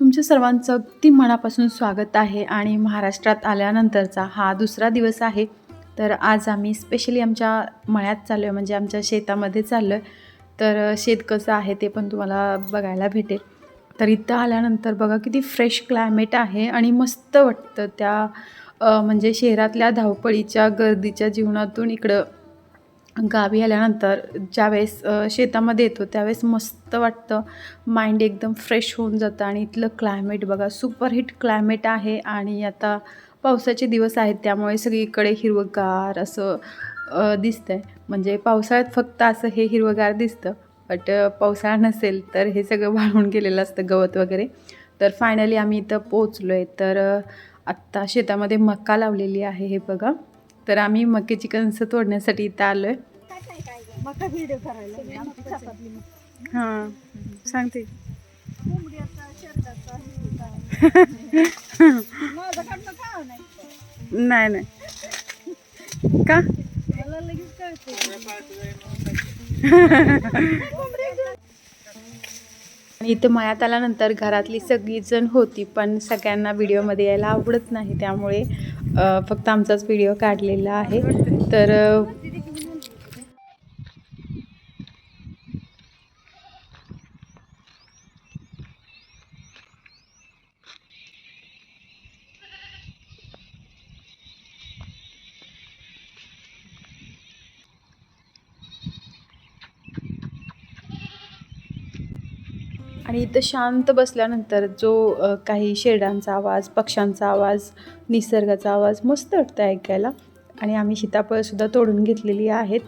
तुमच्या सर्वांचं अगदी मनापासून स्वागत आहे आणि महाराष्ट्रात आल्यानंतरचा हा दुसरा दिवस आहे. तर आज आम्ही स्पेशली आमच्या मळ्यात चाललो आहे म्हणजे आमच्या शेतामध्ये चाललो आहे तर शेत कसं आहे ते पण तुम्हाला बघायला भेटेल. तर इथं आल्यानंतर बघा किती फ्रेश क्लायमेट आहे आणि मस्त वाटतं त्या म्हणजे शहरातल्या धावपळीच्या गर्दीच्या जीवनातून इकडं गावी आल्यानंतर ज्यावेळेस शेतामध्ये येतो त्यावेळेस मस्त वाटतं. माइंड एकदम फ्रेश होऊन जातं आणि इथलं क्लायमेट बघा सुपरहिट क्लायमेट आहे आणि आता पावसाचे दिवस आहेत त्यामुळे सगळीकडे हिरवंगार असं दिसतं आहे म्हणजे पावसाळ्यात फक्त असं हे हिरवंगार दिसतं बट पावसाळा नसेल तर हे सगळं वाळून गेलेलं असतं गवत वगैरे. तर फायनली आम्ही इथं पोचलो आहे तर आत्ता शेतामध्ये मका लावलेली आहे हे बघा. तर आम्ही मक्याची कणसं तोडण्यासाठी इथं आलो आहे मका व्हिडिओ करायला. आमची. हां सांगते कोंबड्याचा. माझ्याकडनं नाही नाही नाही का मला लगेच कळते आणि इथं मळ्यात आल्यानंतर घरातली सगळीजण होती पण सगळ्यांना व्हिडिओमध्ये यायला आवडत नाही त्यामुळे फक्त आमचाच व्हिडिओ काढलेला आहे तर आणि इथं शांत बसल्यानंतर जो काही शेरडांचा आवाज पक्ष्यांचा आवाज निसर्गाचा आवाज मस्त वाटतं ऐकायला. आणि आम्ही सीताफळंसुद्धा तोडून घेतलेली आहेत.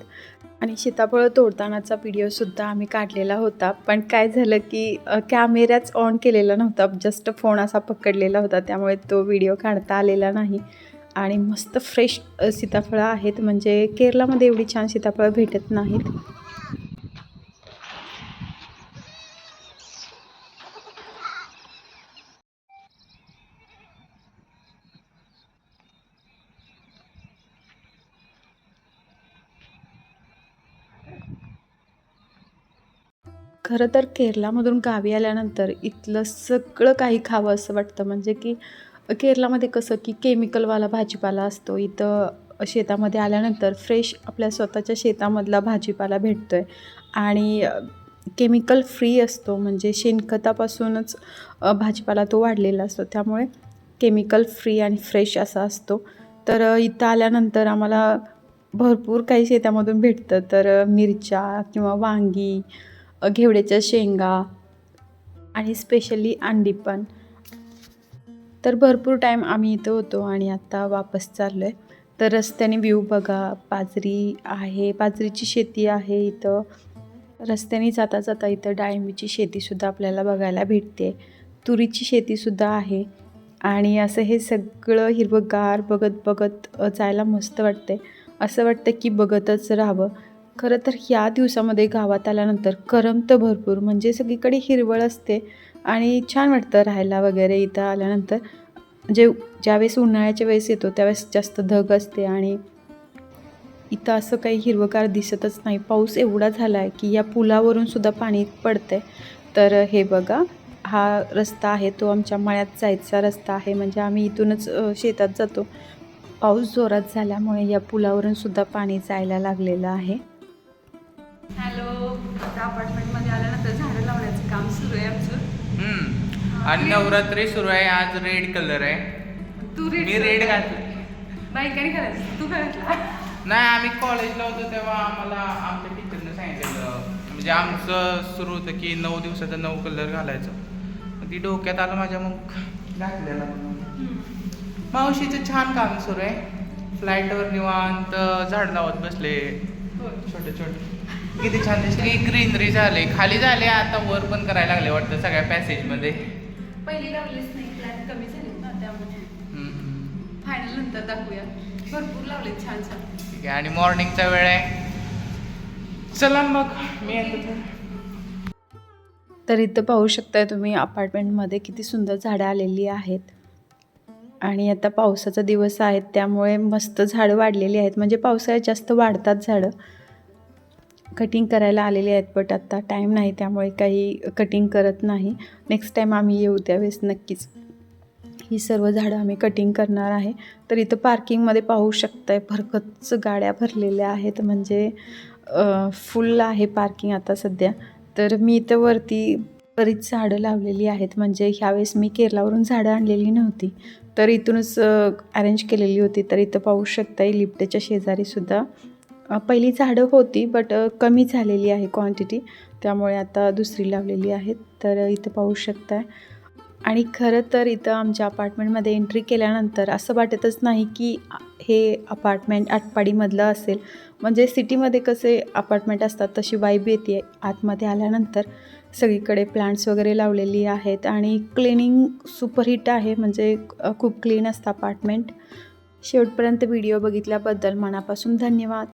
आणि सीताफळं तोडतानाचा व्हिडिओसुद्धा आम्ही काढलेला होता. पण काय झालं की कॅमेराच ऑन केलेला नव्हता. जस्ट फोन असा पकडलेला होता. त्यामुळे तो व्हिडिओ काढता आलेला नाही. आणि मस्त फ्रेश सीताफळं आहेत. म्हणजे केरलामध्ये एवढी छान सीताफळं भेटत नाहीत. खरं तर केरलामधून गावी आल्यानंतर इथलं सगळं काही खावं असं वाटतं. म्हणजे की केरलामध्ये कसं की केमिकलवाला भाजीपाला असतो. इथं शेतामध्ये आल्यानंतर फ्रेश आपल्या स्वतःच्या शेतामधला भाजीपाला भेटतो आहे आणि केमिकल फ्री असतो. म्हणजे शेणखतापासूनच भाजीपाला तो वाढलेला असतो. त्यामुळे केमिकल फ्री आणि फ्रेश असा असतो. तर इथं आल्यानंतर आम्हाला भरपूर काही शेतामधून भेटतं. तर मिरच्या किंवा वांगी घेवड्याच्या शेंगा आणि स्पेशली अंडी पण. तर भरपूर टाईम आम्ही इथं होतो आणि आता वापस चाललो आहे तर रस्त्याने व्ह्यू बघा बाजरी आहे बाजरीची शेती आहे इथं. रस्त्याने जाता जाता इथं डाळिंबीची शेतीसुद्धा आपल्याला बघायला भेटते. तुरीची शेतीसुद्धा आहे. आणि असं हे सगळं हिरवंगार बघत बघत जायला मस्त वाटते असं वाटतं की बघतच राहावं. खरं तर ह्या दिवसामध्ये गावात आल्यानंतर करमतं भरपूर म्हणजे सगळीकडे हिरवळ असते आणि छान वाटतं राहायला वगैरे इथं आल्यानंतर. जे ज्यावेळेस उन्हाळ्याच्या वेळेस येतो त्यावेळेस जास्त धग असते आणि इथं असं काही हिरवगार दिसतच नाही. पाऊस एवढा झाला आहे की या पुलावरून सुद्धा पाणी पडतंय. तर हे बघा हा रस्ता आहे तो आमच्या मळ्यात जायचा रस्ता आहे म्हणजे आम्ही इथूनच शेतात जातो. पाऊस जोरात झाल्यामुळे या पुलावरून सुद्धा पाणी जायला लागलेलं आहे. हॅलो. आता अपार्टमेंटमध्ये आल्यानंतर झाडं लावण्याचं काम सुरू आहे आमचं. हम्म. आणि नवरात्री सुरू आहे आज रेड कलर आहे. तू मी रेड घातलं. नाही काय करायचं तू घातला नाही आम्ही कॉलेजला होतो तेव्हा आम्हाला आमच्या टीचरनं सांगितलेलं. म्हणजे आमचं सुरू होतं की नऊ दिवसाचा नऊ कलर घालायचं. मग ती डोक्यात आलं माझ्या मग घातलेला. मावशीचं छान काम सुरू आहे. फ्लाईटवर निवांत झाड लावत बसले. छोटे छोटे किती छान दिसते ग्रीनरी झाले खाली झाले आता वर पण करायला लागले वाटतं सगळ्या पॅसेजमध्ये पहिली लावलीच नाही फ्लॅट कमी झाले ना त्यामुळे. फायनल नंतर दाखवूया. भरपूर लावले छान छान. ठीक आहे आणि मॉर्निंगचा वेळ आहे. चला मग मी येतो तर. तर इथं पाहू शकताय तुम्ही अपार्टमेंटमध्ये किती सुंदर झाडं आलेली आहेत. आणि आता पावसाचा दिवस आहेत त्यामुळे मस्त झाडं वाढलेली आहेत. म्हणजे पावसाळ्यात जास्त वाढतात झाडं. कटिंग करायला आलेले आहेत बट आत्ता टाईम नाही त्यामुळे काही कटिंग करत नाही. नेक्स्ट टाईम आम्ही येऊ त्यावेळेस नक्कीच. ही सर्व झाडं आम्ही कटिंग करणार आहे. तर इथं पार्किंगमध्ये पाहू शकताय भरकच गाड्या भरलेल्या आहेत. म्हणजे फुल आहे पार्किंग आता सध्या. तर मी इथं वरती बरीच झाडं लावलेली आहेत. म्हणजे ह्यावेळेस मी केरलावरून झाडं आणलेली नव्हती. तर इथूनच अरेंज केलेली होती. तर इथं पाहू शकताय लिफ्टच्या शेजारीसुद्धा पहिली झाडं होती बट कमी झालेली आहे क्वांटिटी त्यामुळे आता दुसरी लावलेली आहेत तर इथं पाहू शकताय. आणि खरं तर इथं आमच्या अपार्टमेंटमध्ये एंट्री केल्यानंतर असं वाटतच नाही की हे अपार्टमेंट आटपाडीमधलं असेल. म्हणजे सिटीमध्ये कसे अपार्टमेंट असतात तशी वाईब येते. आतमध्ये आल्यानंतर सगळीकडे प्लांट्स वगैरे लावलेली आहेत आणि क्लिनिंग सुपरहिट आहे म्हणजे खूप क्लीन असतं अपार्टमेंट शेवटपर्यंत व्हिडिओ बघितल्याबद्दल मनापासून धन्यवाद.